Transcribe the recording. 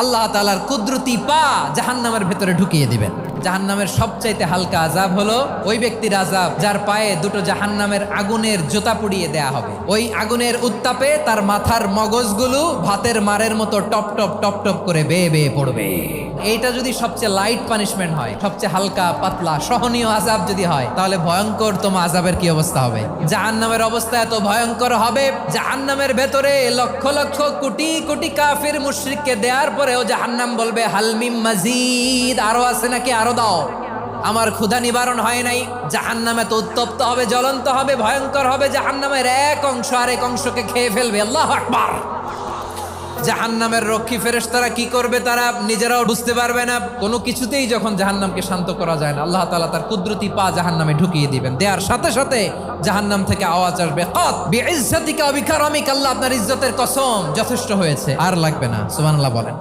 আল্লাহ তালার কুদরতি পা জাহান্নামের ভেতরে ঢুকিয়ে দিবেন। জাহান্নামের সবচাইতে হালকা আজাব হলো ওই ব্যক্তির আজাব যার পায়ে দুটো জাহান্নামের আগুনের জোতা পুড়িয়ে দেয়া হবে। ওই আগুনের উত্তাপে তার মাথার মগজগুলো ভাতের মারের মতো টপ টপ টপ টপ করে বেয়ে বেয়ে পড়বে। এইটা যদি সবচেয়ে লাইট পানিশমেন্ট হয়, সবচেয়ে হালকা, পাতলা, সহনীয় আজাব যদি হয়, তাহলে ভয়ঙ্কর তোমার আজাবের কি অবস্থা হবে? জাহান্নামের অবস্থা এত ভয়ঙ্কর হবে, জাহান্নামের ভেতরে লক্ষ লক্ষ, কোটি কোটি কাফির মুশরিককে দেওয়ার পরেও জাহান্নাম বলবে হালমিম মাজিদ। আরও আছে নাকি? আরও দাও। আমার ক্ষুধা নিবারণ হয় নাই। জাহান জাহান্নামে তো উত্তপ্ত হবে, জ্বলন্ত হবে, ভয়ঙ্কর হবে। জাহান্নামের এক অংশ আর এক অংশকে খেয়ে ফেলবে। আল্লাহ আকবার। জাহান্নামের রক্ষী ফেরেশতারা কি করবে তারা নিজেরাও বুঝতে পারবে না। কোনো কিছুতেই যখন জাহান্নামকে শান্ত করা যায় না, আল্লাহ তালা তার কুদরতি পা জাহান্নামে ঢুকিয়ে দিবেন। দেওয়ার সাথে সাথে জাহান্নাম থেকে আওয়াজ আসবে আল্লাহ আপনার ইজ্জতের কসম যথেষ্ট হয়েছে। আর লাগবে না, সুবহানাল্লাহ বলেন।